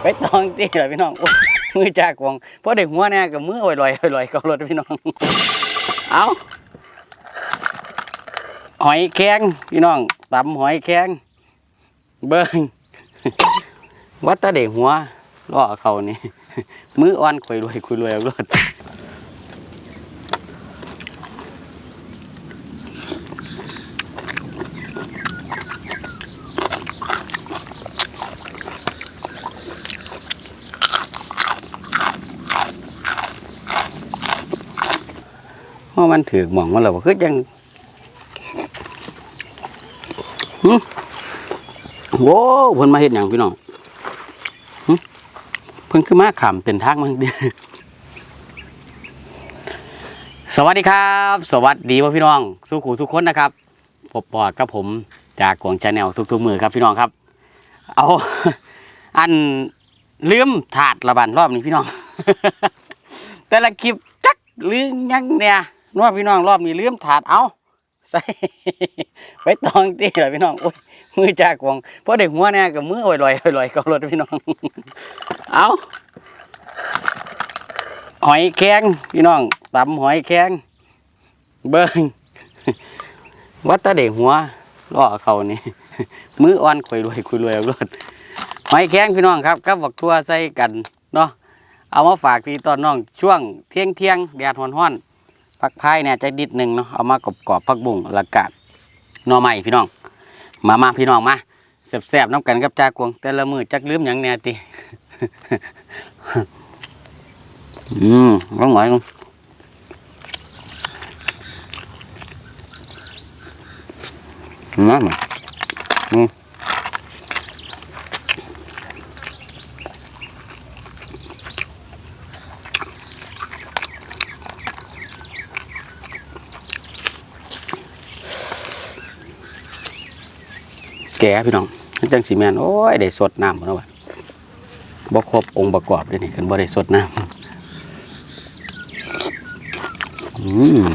ไปตองตีเลยพี่น้องมือจากวงเพราะเด็กหัวเนี่ยกับมือลอยลอยลอยๆกับรถพี่น้อง เอาหอยแข็งพี่น้องตำหอยแข็งเบิ้งวัดตาเด็กหัวล่อเขานี่มืออ่อนคุยรวยคุยรวยเอารถ มันถือหมองมันแล้วว่าคือจังโว้เพิ่นมาเฮ็ดหยังพี่น้องหึเพิ่นคือมาขำเป็นทางมันดีสวัสดีครับ สวัสดีพ่อพี่น้องสู้ขู่สู้คนนะครับพบปอดกับผมจากกวงชาแนลทุกๆมือครับพี่น้องครับ เอาอันลืมถาดละบันรอบนี้พี่น้อง แต่ละคลิปจักลืมยังเนี่ย นว่าพี่น้องรอบนี้ลืมถาดเอาใส่ไปตองตีเลยพี่น้องโอ้ยมือจากวงเพราะเด็กหัวเนี่ยกับมือลอยลอยลอยๆกับรถพี่น้อง เอาหอยแข็งพี่น้องตำหอยแข็งเบิ้งวัดตาเด็กหัวล่อเขานี่มืออ่อนคุยรวยคุยรวยรถหอยแข็งพี่น้องครับกับบักทัวใส่กันเนาะเอามาฝากพี่ตอนน้องช่วงเที่ยงเที่ยงแดดฮ้อนๆ ผักพายเนี่ยจะดิดหนึ่งเนาะเอามากรอบกรอบๆผักบุ้งแล้วกะหน่อไม้พี่น้อง มามาพี่น้องมาแซ่บๆน้ำกันกับจากวง แต่ละมือจักลืมอย่างแน่ติอืมร้องหน่อยนั่น พี่น้องมันจังสีแมนโอ้ยได้สดน้ำบ่เนะวะบ่ครบองค์ประกอบเลยนี่คันบ่ได้สดน้ำอืม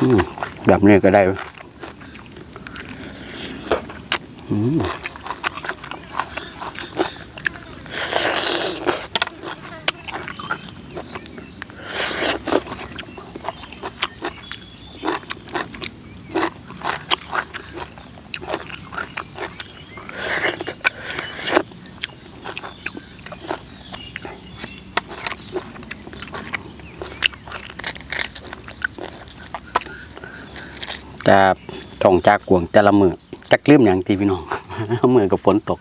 อืม แบบนี้ก็ได้อืม แต่ท่องจากกวงแต่ละมือจักลืมอย่างทีพี่น้องมือกับฝนตก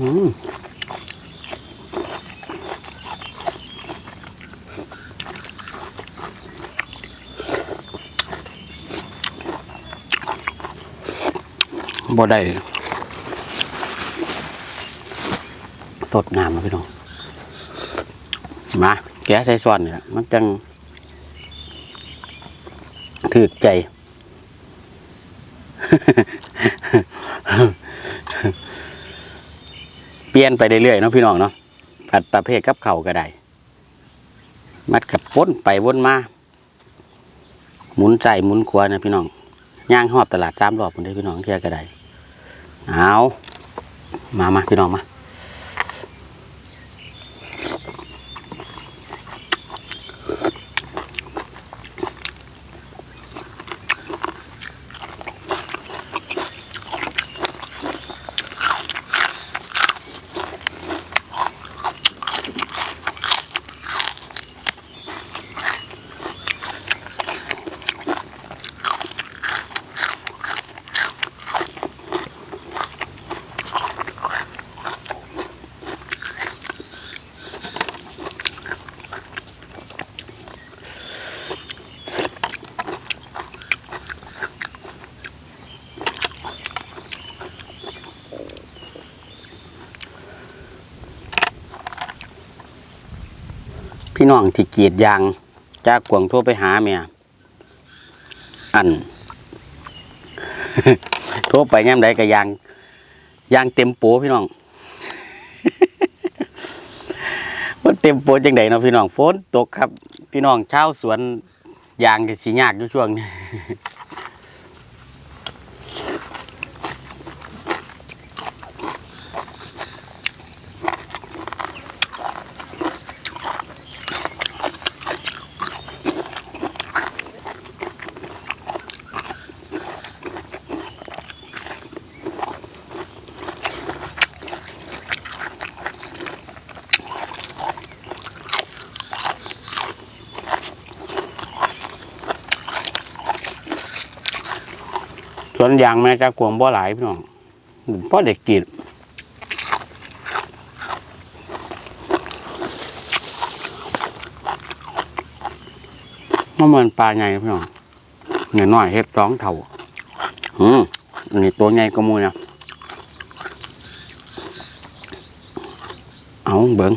อืมบ่ได้สดน้ำนะพี่น้อง มา แกะใส่ซ้อนเนี่ยมันจังถือใจ เปลี่ยนไปเรื่อยๆเนาะพี่น้องเนาะผัดประเภทกับเข่าก็ได้ มัดกับป้นไปวนมา หมุนใจหมุนขวานะพี่น้องย่างหอบตลาดสามรอบผมได้พี่น้องเที่ยก็ได้เอามามาพี่น้องมา พี่น้องที่เกรีดยาง จากกวางโทรไปหาเมียอันทั่วไปย่ำใดก็ยางยางเต็มโปพี่น้องว่าเต็มโปจังใดเนาะพี่น้องฝนตกครับ พี่น้องชาวสวนยางก็สิยากอยู่ช่วงนี้ สวนยางแม่จากกวงบ่หลายพี่น้องเพราะเด็กกรีดมันเหมือนปลาใหญ่พี่น้องเงี้ยน้อยเฮ็ดสองเท่าอืมอันนี้ตัวใหญ่ก็มูนี่ยเอาเบิ้ง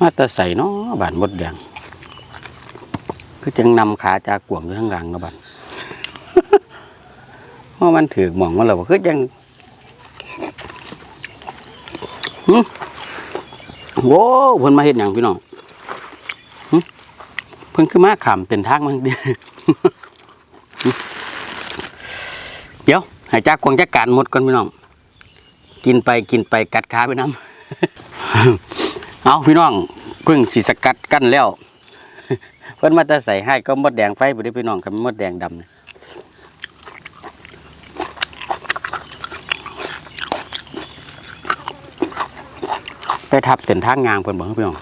มาแตะใส่เนาะบานมดแดงคือจังนำขาจากกวงอยู่ข้างหลังเนาะบานเพราะมันถือหมองมันแล้วคือจังโว้เพิ่นมาเฮ็ดหยังพี่น้องเพิ่นคือมาขามเป็นทางมันเดีเดี๋ยวให้จากกวงจักการหมดก่อนพี่น้อง กินไปกินไปกัดขาไปน้ำ เอาพี่น้องเพิ่งสิสกัดกั้นแล้ว เพิ่นมาแต่ใส่ให้ก็มดแดงไฟบ่ได้พี่น้องครับมดแดงดำเนี่ยไปทับเส้นทางงางเพิ่นบอกพี่น้อง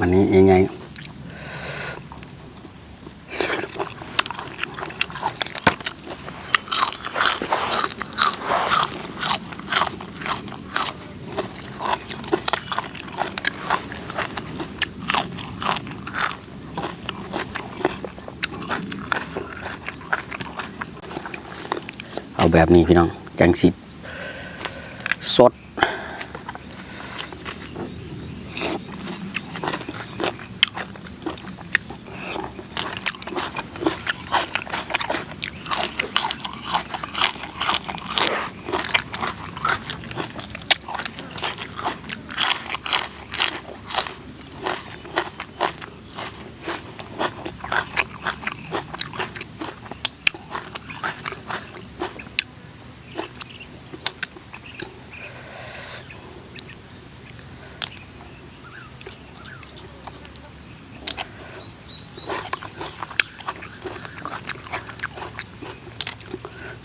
อันนี้ยังไง แบบนี้พี่น้องจังสิสด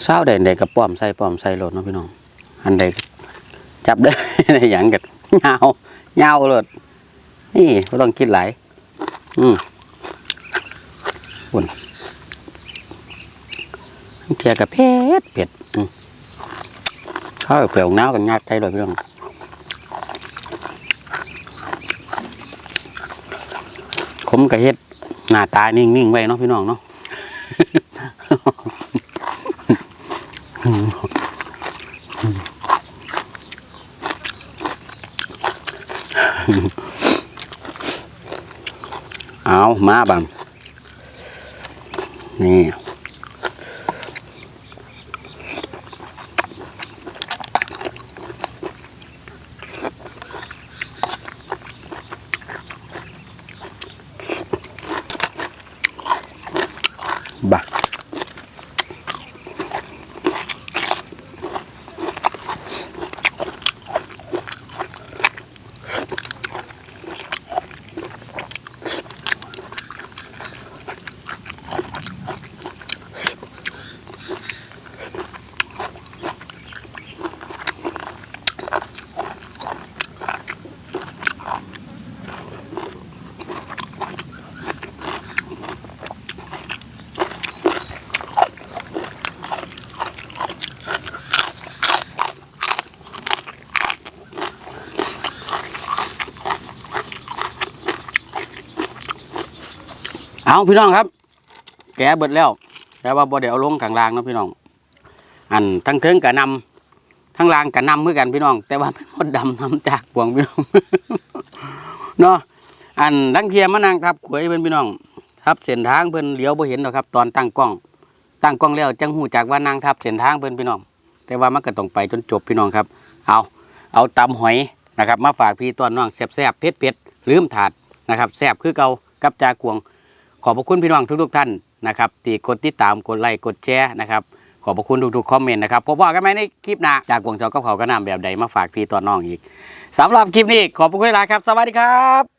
เศร้าใดใดกับป้อมใส่ป้อมใส่รถเนาะพี่น้อง อันใดจับได้ในหยังกันยาวยาวรถนี่ก็ต้องคิดหลายอืมบุญเทียกับเพชรเผ็ดอืมข้าวเปลือกน้ากันงัดใจเลยพี่น้องขมกับเฮ็ดหน้าตานิ่งๆไว้เนาะพี่น้องเนาะ เอามาบังนี่บัก เอาพี่น้องครับ แกเบิดแล้ว แต่ว่าบ่ได้เอาลงข้างล่างนะพี่น้อง อันทั้งเทิงกับนำทั้งล่างกับนำเมื่อกันพี่น้อง แต่ว่าเป็นมดดำนำจากพวงพี่น้องเนาะอันทั้งเทียมมานั่งทับขวยเพิ่นพี่น้องทับเส้นทางเพิ่นเลี้ยวบ่เห็นหรอกครับ ตอนตั้งกล้อง ตั้งกล้องแล้วจังหูจากว่านางทับเส้นทางเพิ่นพี่น้อง แต่ว่ามันก็ต้องไปจนจบพี่น้องครับ เอาเอาตำหอยนะครับ มาฝากพี่ตอนน้องแซ่บๆเผ็ดๆลืมถาดนะครับแซ่บคือเก่ากับจากวง ขอบพระคุณพี่น้องทุกๆท่านนะครับที่กดติดตามกดไลค์กดแชร์นะครับขอบพระคุณทุกๆคอมเมนต์นะครับพบกันไหมในคลิปหน้าจากวงเจ้ากับเขาก็นำแบบใดมาฝากพี่ตอนน้องอีกสำหรับคลิปนี้ขอบพระคุณหลายครับ สวัสดีครับ